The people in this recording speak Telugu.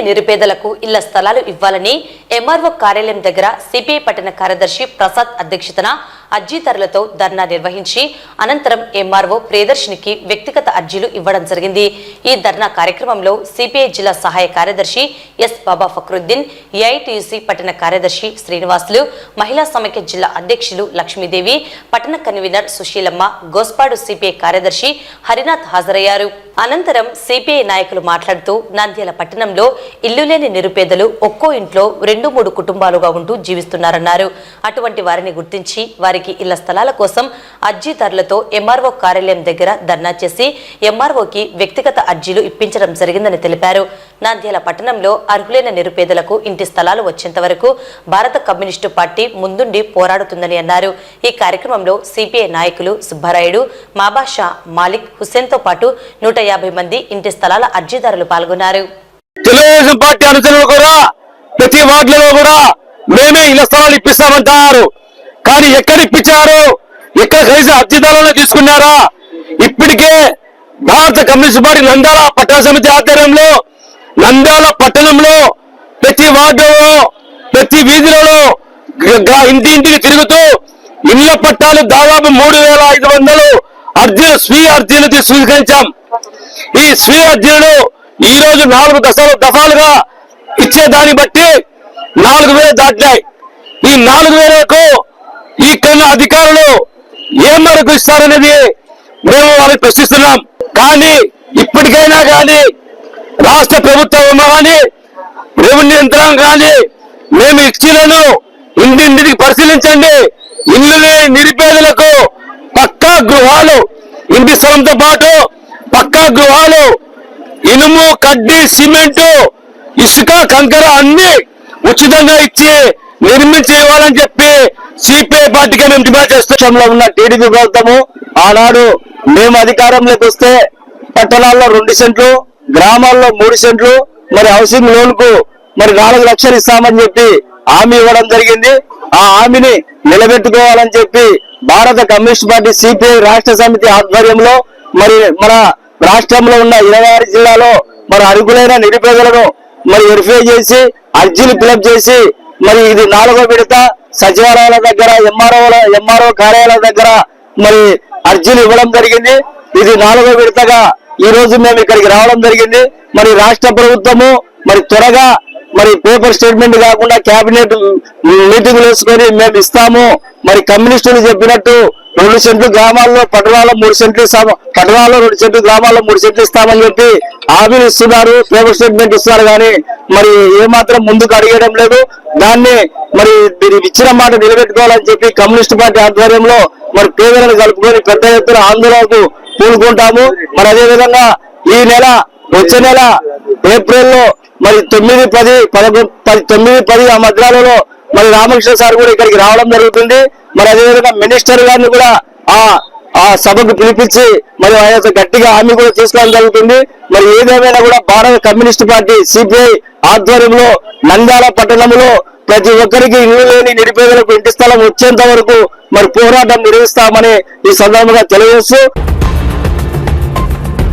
లేని నిరుపేదలకు ఇళ్ళ స్థలాలు ఇవ్వాలని ఎంఆర్ఓ కార్యాలయం దగ్గర సిపిఐ పట్టణ కార్యదర్శి ప్రసాద్ అధ్యక్షతన అర్జీదారులతో ధర్నా నిర్వహించి అనంతరం ఎంఆర్ఓ ప్రియదర్శినికి వ్యక్తిగత అర్జీలు ఇవ్వడం జరిగింది. ఈ ధర్నా కార్యక్రమంలో సిపిఐ జిల్లా సహాయ కార్యదర్శి ఎస్ బాబా ఫక్రుద్దీన్ ఏఐటియుసి పట్టణ కార్యదర్శి శ్రీనివాసులు మహిళా సమైక్య జిల్లా అధ్యక్షులు లక్ష్మీదేవి పట్టణ కన్వీనర్ సుశీలమ్మ గోస్పాడు సిపిఐ కార్యదర్శి హరినాథ్ హాజరయ్యారు. అనంతరం సిపిఐ నాయకులు మాట్లాడుతూ నంద్యాల పట్టణంలో ఇల్లు లేని నిరుపేదలు ఒక్కో ఇంట్లో రెండు మూడు కుటుంబాలుగా ఉంటూ జీవిస్తున్నారన్నారు. అటువంటి వారిని గుర్తించి వారికి ఇళ్ళ స్థలాల కోసం అర్జీదారులతో ఎంఆర్ఓ కార్యాలయం దగ్గర ధర్నా చేసి ఎంఆర్ఓకి వ్యక్తిగత అర్జీలు ఇప్పించడం జరిగిందని తెలిపారు. నాంద్యాల పట్టణంలో అర్హులైన నిరుపేదలకు ఇంటి స్థలాలు వచ్చేంత వరకు భారత కమ్యూనిస్టు పార్టీ ముందుండి పోరాడుతుందని అన్నారు. ఈ కార్యక్రమంలో సిపిఐ నాయకులు సుబ్బారాయుడు మాబాషా మాలిక్ హుస్సేన్తో పాటు నూట యాభై మంది ఇంటి స్థలాల అర్జీదారులు పాల్గొన్నారు. తెలుగుదేశం పార్టీ అనుచరులు కూడా ప్రతి వార్డులలో కూడా మేమే ఇళ్ళ స్థలాలు ఇప్పిస్తామంటారు. కానీ ఎక్కడ ఇప్పించారు? ఎక్కడ కలిసి అర్జీదారులను తీసుకున్నారా? ఇప్పటికే భారత కమ్యూనిస్ట్ పార్టీ నంద్యాల పట్టణ సమితి ఆధ్వర్యంలో నంద్యాల పట్టణంలో ప్రతి వార్డులో ప్రతి వీధిలో ఇంటి ఇంటికి తిరుగుతూ ఇళ్ళ పట్టాలు దాదాపు మూడు వేల ఐదు వందలు అర్జీలు స్వీయ అర్జీలు స్వీకరించాం. ఈ స్వీయ అర్జీలు ఈ రోజు నాలుగు దశలు దఫాలుగా ఇచ్చేదాన్ని బట్టి నాలుగు వేలు దాటినాయి. ఈ నాలుగు వేలకు ఈ కొన్ని అధికారులు ఏ మేరకు ఇస్తారనేది మేము వారికి ప్రశ్నిస్తున్నాం. కానీ ఇప్పటికైనా కానీ రాష్ట్ర ప్రభుత్వం కానీ రెవెన్యూ యంత్రం కానీ మేము ఇచ్చిలను ఇంటింటికి పరిశీలించండి. ఇల్లు నిరుపేదలకు పక్కా గృహాలు ఇంటి స్థలంతో పాటు పక్కా గృహాలు ఇనుము కడ్డి సిమెంటు ఇసుక కంకర అన్ని ఉచితంగా ఇచ్చి నిర్మించి ఇవ్వాలని చెప్పి సిపిఐ పార్టీకి మేము డిమాండ్ చేస్తున్నాంలో ఉన్న టీడీపీ ప్రభుత్వము ఆనాడు మేము అధికారంలోకి వస్తే పట్టణాల్లో రెండు సెంట్లు గ్రామాల్లో మూడు సెంట్లు మరి హౌసింగ్ లోన్కు మరి నాలుగు లక్షలు ఇస్తామని చెప్పి హామీ ఇవ్వడం జరిగింది. ఆ హామీని నిలబెట్టుకోవాలని చెప్పి భారత కమ్యూనిస్ట్ పార్టీ సిపిఐ రాష్ట్ర సమితి ఆధ్వర్యంలో మరి మన రాష్ట్రంలో ఉన్న ఇరవై జిల్లాలో మరి అరుగులైన నిరుపేదలను మరి వెరిఫై చేసి అర్జీలు ఫిలప్ చేసి మరి ఇది నాలుగో విడత సచివాలయాల దగ్గర ఎంఆర్ఓ ఎంఆర్ఓ కార్యాలయాల దగ్గర మరి అర్జీలు ఇవ్వడం జరిగింది. ఇది నాలుగో విడతగా ఈ రోజు మేము ఇక్కడికి రావడం జరిగింది. మరి రాష్ట్ర ప్రభుత్వము మరి త్వరగా మరి పేపర్ స్టేట్మెంట్ కాకుండా కేబినెట్ మీటింగ్లు వేసుకొని మేము ఇస్తాము. మరి కమ్యూనిస్టులు చెప్పినట్టు రెండు సెంట్లు గ్రామాల్లో పట్టణాల్లో మూడు సెంట్లు ఇస్తాము పట్టణాల్లో రెండు సెంట్లు గ్రామాల్లో మూడు సెంట్లు ఇస్తామని చెప్పి హామీలు ఇస్తున్నారు పేపర్ స్టేట్మెంట్ ఇస్తున్నారు కానీ మరి ఏమాత్రం ముందుకు అడిగడం లేదు. దాన్ని మరి మీరు ఇచ్చిన మాట నిలబెట్టుకోవాలని చెప్పి కమ్యూనిస్ట్ పార్టీ ఆధ్వర్యంలో మరి పేదలను కలుపుకొని పెద్ద ఎత్తున ఆందోళనకు పూనుకుంటాము. మరి అదేవిధంగా ఈ నెల వచ్చే నెల ఏప్రిల్లో మరి తొమ్మిది పది పదకొండు పది తొమ్మిది పది ఆ మధ్యాహ్నంలో మరి రామకృష్ణ సార్ కూడా ఇక్కడికి రావడం జరుగుతుంది. మరి అదేవిధంగా మినిస్టర్ గారిని కూడా ఆ ఆ సభకు పిలిపించి మరి ఆయన గట్టిగా హామీ కూడా తీసుకోవడం జరుగుతుంది. మరి ఏదేమైనా కూడా భారత కమ్యూనిస్ట్ పార్టీ సిపిఐ ఆధ్వర్యంలో నంద్యాల పట్టణంలో ప్రతి ఒక్కరికి ఇల్లు లేని నిరుపేదలకు ఇంటి స్థలం వచ్చేంత వరకు మరి పోరాటం నిర్వహిస్తామని ఈ సందర్భంగా తెలియజేస్తూ